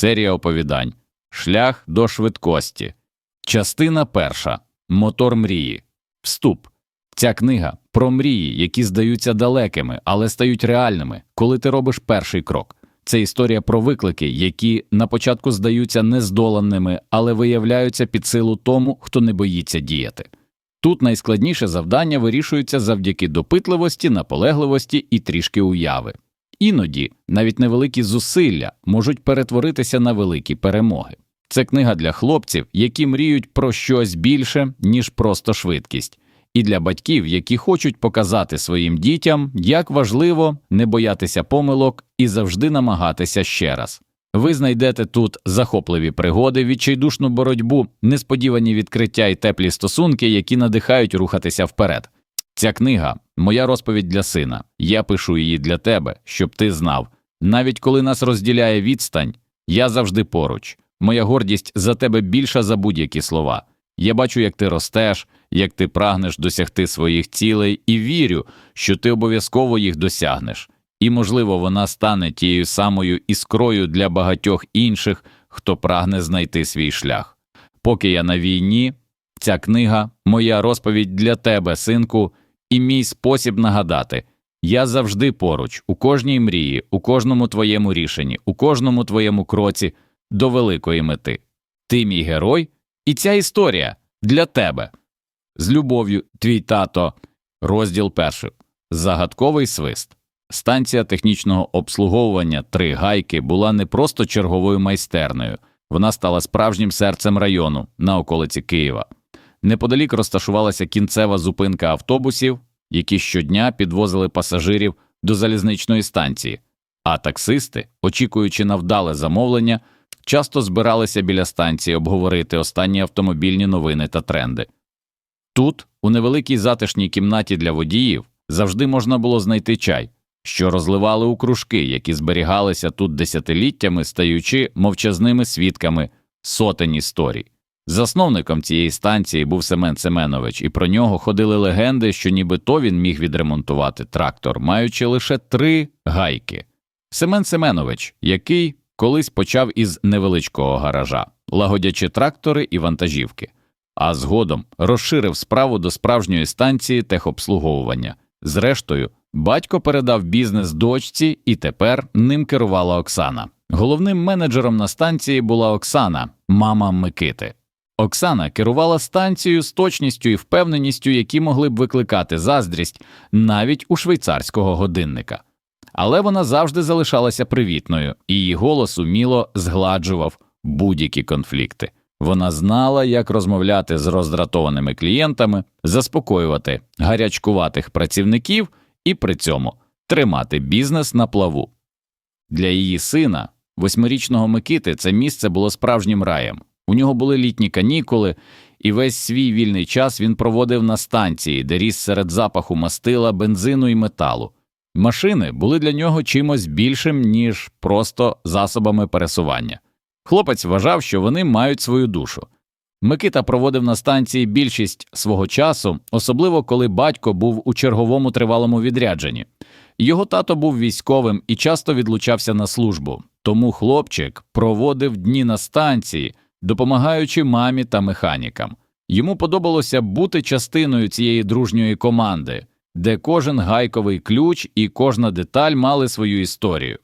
Серія оповідань. Шлях до швидкості. Частина перша. Мотор мрії. Вступ. Ця книга про мрії, які здаються далекими, але стають реальними, коли ти робиш перший крок. Це історія про виклики, які на початку здаються нездоланними, але виявляються під силу тому, хто не боїться діяти. Тут найскладніше завдання вирішується завдяки допитливості, наполегливості і трішки уяви. Іноді навіть невеликі зусилля можуть перетворитися на великі перемоги. Це книга для хлопців, які мріють про щось більше, ніж просто швидкість, і для батьків, які хочуть показати своїм дітям, як важливо не боятися помилок і завжди намагатися ще раз. Ви знайдете тут захопливі пригоди, відчайдушну боротьбу, несподівані відкриття і теплі стосунки, які надихають рухатися вперед. Ця книга моя розповідь для сина. Я пишу її для тебе, щоб ти знав. Навіть коли нас розділяє відстань, я завжди поруч. Моя гордість за тебе більша за будь-які слова. Я бачу, як ти ростеш, як ти прагнеш досягти своїх цілей, і вірю, що ти обов'язково їх досягнеш. І, можливо, вона стане тією самою іскрою для багатьох інших, хто прагне знайти свій шлях. Поки я на війні, ця книга моя розповідь для тебе, синку, і мій спосіб нагадати я завжди поруч, у кожній мрії, у кожному твоєму рішенні, у кожному твоєму кроці до великої мети. Ти мій герой, і ця історія для тебе. З любов'ю, твій тато, розділ перший. Загадковий свист. Станція технічного обслуговування три гайки була не просто черговою майстернею, вона стала справжнім серцем району на околиці Києва. Неподалік розташувалася кінцева зупинка автобусів, які щодня підвозили пасажирів до залізничної станції, а таксисти, очікуючи на вдале замовлення, часто збиралися біля станції обговорити останні автомобільні новини та тренди. Тут, у невеликій затишній кімнаті для водіїв, завжди можна було знайти чай, що розливали у кружки, які зберігалися тут десятиліттями, стаючи мовчазними свідками сотень історій. Засновником цієї станції був Семен Семенович, і про нього ходили легенди, що нібито він міг відремонтувати трактор, маючи лише три гайки. Семен Семенович, який колись почав із невеличкого гаража, лагодячи трактори і вантажівки, а згодом розширив справу до справжньої станції техобслуговування. Зрештою, батько передав бізнес дочці, і тепер ним керувала Оксана. Головним менеджером на станції була Оксана, мама Микити. Оксана керувала станцією з точністю і впевненістю, які могли б викликати заздрість навіть у швейцарського годинника. Але вона завжди залишалася привітною, і її голос уміло згладжував будь-які конфлікти. Вона знала, як розмовляти з роздратованими клієнтами, заспокоювати гарячкуватих працівників і при цьому тримати бізнес на плаву. Для її сина, восьмирічного Микити, це місце було справжнім раєм. У нього були літні канікули, і весь свій вільний час він проводив на станції, де ріс серед запаху мастила, бензину і металу. Машини були для нього чимось більшим, ніж просто засобами пересування. Хлопець вважав, що вони мають свою душу. Микита проводив на станції більшість свого часу, особливо коли батько був у черговому тривалому відрядженні. Його тато був військовим і часто відлучався на службу, тому хлопчик проводив дні на станції, допомагаючи мамі та механікам. Йому подобалося бути частиною цієї дружньої команди, де кожен гайковий ключ і кожна деталь мали свою історію.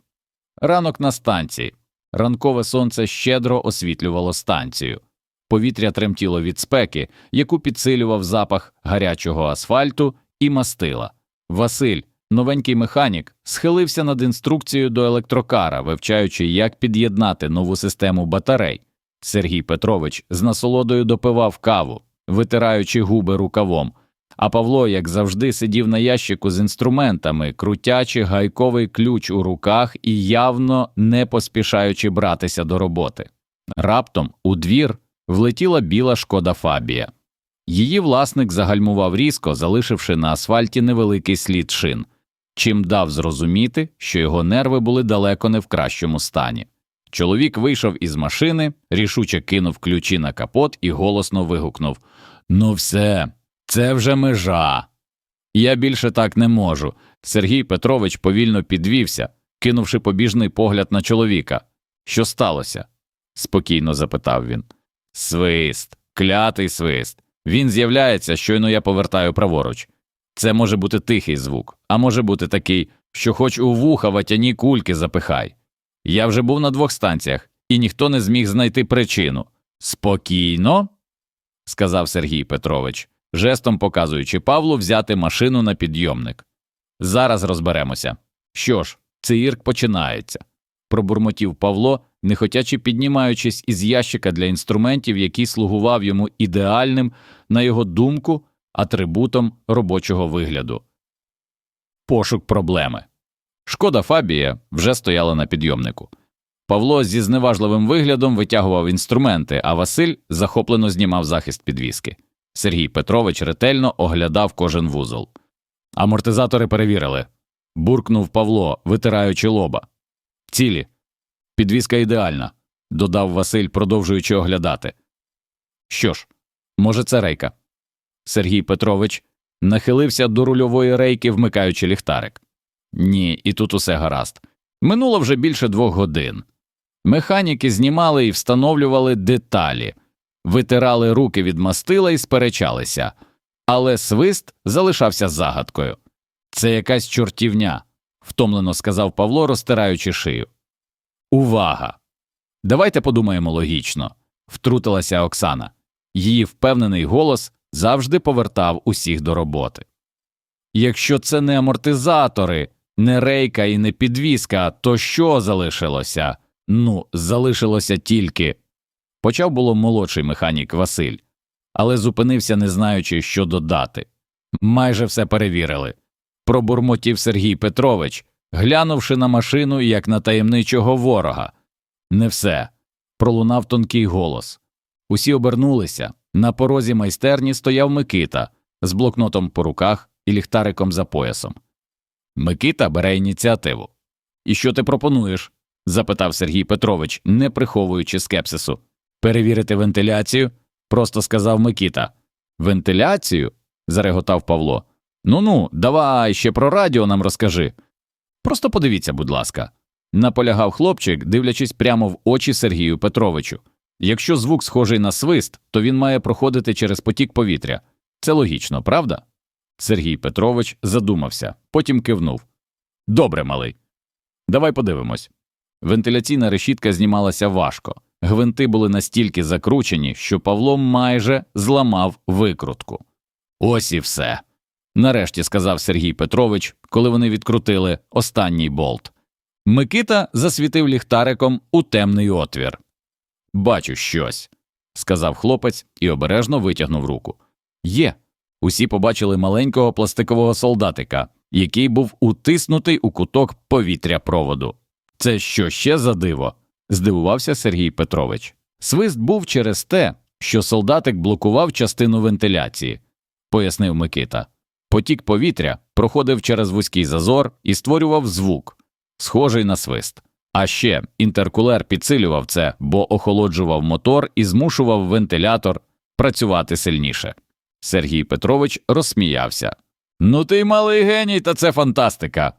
Ранок на станції. Ранкове сонце щедро освітлювало станцію. Повітря тремтіло від спеки, яку підсилював запах гарячого асфальту і мастила. Василь, новенький механік, схилився над інструкцією до електрокара, вивчаючи, як під'єднати нову систему батарей. Сергій Петрович з насолодою допивав каву, витираючи губи рукавом. А Павло, як завжди, сидів на ящику з інструментами, крутячи гайковий ключ у руках і явно не поспішаючи братися до роботи. Раптом у двір влетіла біла шкода Фабія. Її власник загальмував різко, залишивши на асфальті невеликий слід шин, чим дав зрозуміти, що його нерви були далеко не в кращому стані. Чоловік вийшов із машини, рішуче кинув ключі на капот і голосно вигукнув Ну, все, це вже межа. Я більше так не можу. Сергій Петрович повільно підвівся, кинувши побіжний погляд на чоловіка. Що сталося? спокійно запитав він. Свист, клятий свист. Він з'являється, щойно я повертаю праворуч. Це може бути тихий звук, а може бути такий, що хоч у вуха ватяні кульки запихай. Я вже був на двох станціях, і ніхто не зміг знайти причину. Спокійно, сказав Сергій Петрович, жестом показуючи Павлу взяти машину на підйомник. Зараз розберемося. Що ж, цирк починається. Пробурмотів Павло, нехотячи піднімаючись із ящика для інструментів, який слугував йому ідеальним, на його думку, атрибутом робочого вигляду. Пошук проблеми. Шкода Фабія вже стояла на підйомнику. Павло зі зневажливим виглядом витягував інструменти, а Василь захоплено знімав захист підвіски. Сергій Петрович ретельно оглядав кожен вузол. Амортизатори перевірили. Буркнув Павло, витираючи лоба. Цілі. Підвіска ідеальна, додав Василь, продовжуючи оглядати. Що ж, може, це рейка. Сергій Петрович нахилився до рульової рейки, вмикаючи ліхтарик. Ні, і тут усе гаразд. Минуло вже більше двох годин. Механіки знімали і встановлювали деталі, витирали руки від мастила і сперечалися, але свист залишався загадкою. Це якась чортівня, втомлено сказав Павло, розтираючи шию. Увага! Давайте подумаємо логічно, втрутилася Оксана. Її впевнений голос завжди повертав усіх до роботи. Якщо це не амортизатори, не рейка і не підвіска, то що залишилося? Ну, залишилося тільки. Почав було молодший механік Василь, але зупинився, не знаючи, що додати. Майже все перевірили. Пробурмотів Сергій Петрович, глянувши на машину як на таємничого ворога. Не все. Пролунав тонкий голос. Усі обернулися. На порозі майстерні стояв Микита з блокнотом по руках і ліхтариком за поясом. Микита бере ініціативу. І що ти пропонуєш? запитав Сергій Петрович, не приховуючи скепсису. Перевірити вентиляцію? просто сказав Микита. Вентиляцію? зареготав Павло. Ну ну, давай ще про радіо нам розкажи. Просто подивіться, будь ласка. Наполягав хлопчик, дивлячись прямо в очі Сергію Петровичу. Якщо звук схожий на свист, то він має проходити через потік повітря. Це логічно, правда? Сергій Петрович задумався, потім кивнув. Добре, малий. Давай подивимось. Вентиляційна решітка знімалася важко. Гвинти були настільки закручені, що Павло майже зламав викрутку. Ось і все. Нарешті сказав Сергій Петрович, коли вони відкрутили останній болт. Микита засвітив ліхтариком у темний отвір. Бачу щось, сказав хлопець і обережно витягнув руку. Є. Усі побачили маленького пластикового солдатика, який був утиснутий у куток повітря проводу. Це що ще за диво? здивувався Сергій Петрович. Свист був через те, що солдатик блокував частину вентиляції, пояснив Микита. Потік повітря проходив через вузький зазор і створював звук, схожий на свист. А ще інтеркулер підсилював це, бо охолоджував мотор і змушував вентилятор працювати сильніше. Сергій Петрович розсміявся. Ну ти малий геній, та це фантастика.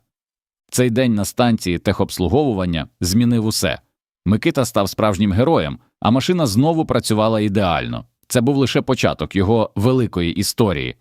Цей день на станції техобслуговування змінив усе. Микита став справжнім героєм, а машина знову працювала ідеально. Це був лише початок його великої історії.